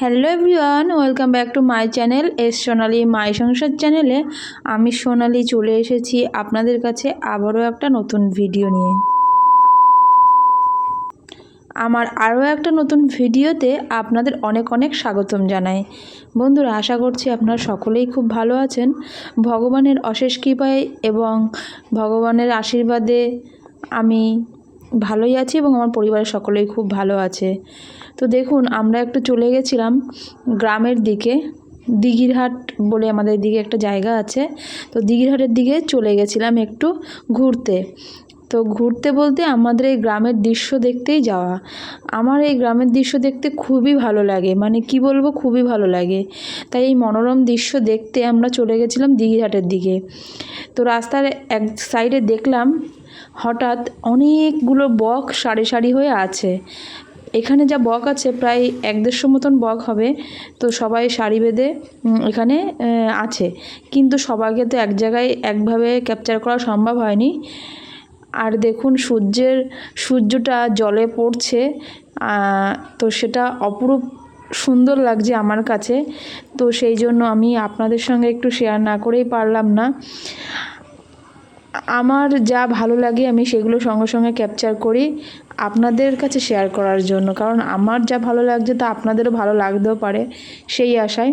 Hello everyone, welcome back to my channel S Sonali my সংসার চ্যানেলে। আমি সোনালি চলে এসেছি আপনাদের কাছে আবারও একটা নতুন ভিডিও নিয়ে। আমার আরও একটা নতুন ভিডিওতে আপনাদের অনেক অনেক স্বাগতম জানাই। বন্ধুরা, আশা করছি আপনারা সকলেই খুব ভালো আছেন। ভগবানের অশেষ কৃপায় এবং ভগবানের আশীর্বাদে আমি ভালোই আছি এবং আমার পরিবারের সকলেই খুব ভালো আছে। তো দেখুন, আমরা একটু চলে গেছিলাম গ্রামের দিকে, দিঘিরহাট বলে আমাদের দিকে একটা জায়গা আছে। তো দিঘিরহাটের দিকে চলে গেছিলাম একটু ঘুরতে। তো ঘুরতে বলতে আমাদের এই গ্রামের দৃশ্য দেখতেই যাওয়া। আমার এই গ্রামের দৃশ্য দেখতে খুবই ভালো লাগে মানে কি বলব, খুবই ভালো লাগে। তাই এই মনোরম দৃশ্য দেখতে আমরা চলে গেছিলাম দিঘিরহাটের দিকে। তো রাস্তার এক সাইডে দেখলাম হঠাৎ অনেকগুলো বক সারি সারি হয়ে আছে। এখানে যা বক আছে প্রায় এক দেড়শো মতন বক হবে। তো সবাই সারি বেঁধে এখানে আছে। কিন্তু সবাইকে তো এক জায়গায় একভাবে ক্যাপচার করা সম্ভব হয়নি। আর দেখুন সূর্যের, সূর্যটা জলে পড়ছে তো সেটা অপরূপ সুন্দর লাগছে আমার কাছে। তো সেই জন্য আমি আপনাদের সঙ্গে একটু শেয়ার না করেই পারলাম না। আমার যা ভালো লাগে আমি সেগুলো সঙ্গে সঙ্গে ক্যাপচার করি আপনাদের কাছে শেয়ার করার জন্য। কারণ আমার যা ভালো লাগছে তা আপনাদেরও ভালো লাগতেও পারে, সেই আশায়।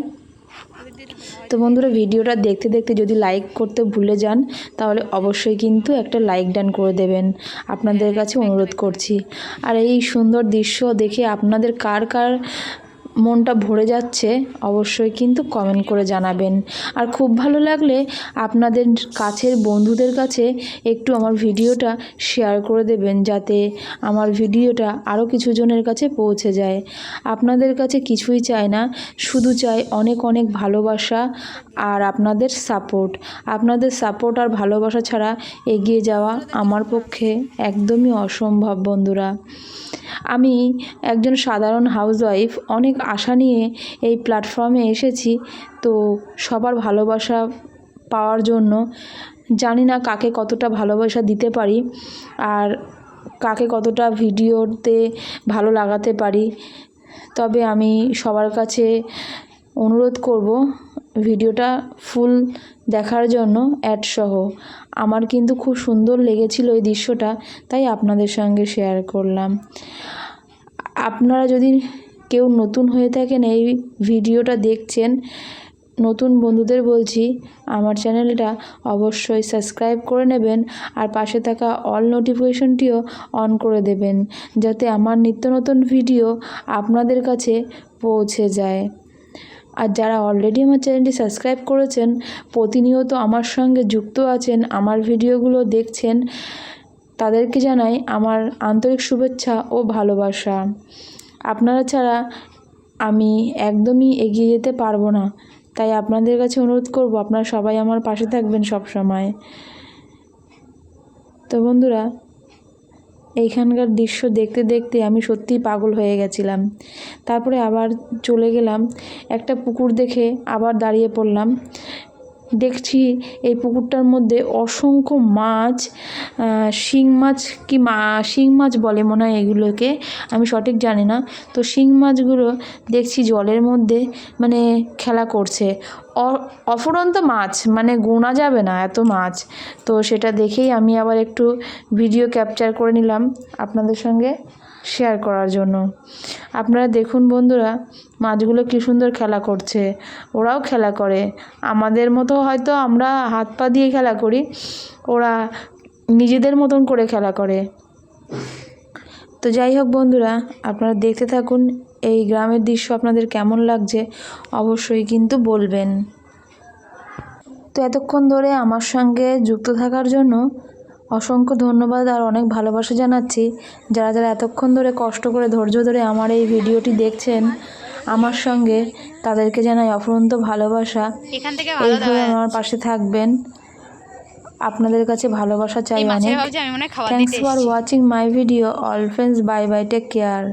তো বন্ধুরা, ভিডিওটা দেখতে দেখতে যদি লাইক করতে ভুলে যান, তাহলে অবশ্যই কিন্তু একটা লাইক ডান করে দেবেন। আপনাদের কাছে অনুরোধ করছি। আর এই সুন্দর দৃশ্য দেখে আপনাদের কার কার মনটা ভরে যাচ্ছে, অবশ্যই কিন্তু কমেন্ট করে জানাবেন। আর খুব ভালো লাগলে আপনাদের কাছের বন্ধুদের কাছে একটু আমার ভিডিওটা শেয়ার করে দেবেন, যাতে আমার ভিডিওটা আরও কিছু জনের কাছে পৌঁছে যায়। আপনাদের কাছে কিছুই চাই না, শুধু চাই অনেক অনেক ভালোবাসা আর আপনাদের সাপোর্ট আপনাদের সাপোর্ট আর ভালোবাসা ছাড়া এগিয়ে যাওয়া আমার পক্ষে একদমই অসম্ভব বন্ধুরা। আমি একজন সাধারণ হাউসওয়াইফ অনেক আশা নিয়ে এই প্ল্যাটফর্মে এসেছি। তো সবার ভালোবাসা পাওয়ার জন্য জানি না কাকে কতটা ভালোবাসা দিতে পারি আর কাকে কতটা ভিডিওতে ভালো লাগাতে পারি। তবে আমি সবার কাছে অনুরোধ করব ভিডিওটা ফুল দেখার জন্য অ্যাড সহ। আমার কিন্তু খুব সুন্দর লেগেছিল এই দৃশ্যটা, তাই আপনাদের সঙ্গে শেয়ার করলাম। আপনারা যদি কেউ নতুন হয়ে থাকেন, এই ভিডিওটা দেখছেন, নতুন বন্ধুদের বলছি, আমার চ্যানেলটা অবশ্যই সাবস্ক্রাইব করে নেবেন আর পাশে থাকা অল নোটিফিকেশনটিও অন করে দেবেন, যাতে আমার নিত্য নতুন ভিডিও আপনাদের কাছে পৌঁছে যায়। আর যারা অলরেডি আমার চ্যানেলটি সাবস্ক্রাইব করেছেন, প্রতিনিয়ত আমার সঙ্গে যুক্ত আছেন, আমার ভিডিওগুলো দেখছেন, তাদেরকে জানাই আমার আন্তরিক শুভেচ্ছা ও ভালোবাসা। আপনারা ছাড়া আমি একদমই এগিয়ে যেতে পারব না। তাই আপনাদের কাছে অনুরোধ করব, আপনারা সবাই আমার পাশে থাকবেন সব সময় তো বন্ধুরা, এইখানকার দৃশ্য দেখতে দেখতে আমি সত্যিই পাগল হয়ে গেছিলাম। তারপরে আবার চলে গেলাম, একটা পুকুর দেখে আবার দাঁড়িয়ে পড়লাম। দেখছি এই পুকুরটার মধ্যে অসংখ্য মাছ শিং মাছ কি মা, শিং মাছ বলে মনে হয় এগুলোকে, আমি সঠিক জানি না। তো শিং মাছগুলো দেখছি জলের মধ্যে মানে খেলা করছে। অফুরন্ত মাছ মানে গোনা যাবে না এত মাছ। তো সেটা দেখেই আমি আবার একটু ভিডিও ক্যাপচার করে নিলাম আপনাদের সঙ্গে শেয়ার করার জন্য। আপনারা দেখুন বন্ধুরা, মাছগুলো কী সুন্দর খেলা করছে। ওরাও খেলা করে। আমাদের মতো হয়তো আমরা হাত পা দিয়ে খেলা করি, ওরা নিজেদের মতন করে খেলা করে। তো যাই হোক বন্ধুরা, আপনারা দেখতে থাকুন এই গ্রামের দৃশ্য আপনাদের কেমন লাগছে, অবশ্যই কিন্তু বলবেন। তো এতক্ষণ ধরে আমার সঙ্গে যুক্ত থাকার জন্য অসংখ্য ধন্যবাদ আর অনেক ভালোবাসা জানাচ্ছি। যারা যারা এতক্ষণ ধরে কষ্ট করে ধৈর্য ধরে আমার এই ভিডিওটি দেখছেন আমার সঙ্গে তাদেরকে জানাই অফুরন্ত ভালোবাসা। এখান থেকে এইভাবে আমার পাশে থাকবেন। আপনাদের কাছে ভালোবাসা চাই মানে অনেক thanks for watching my video all friends bye bye take care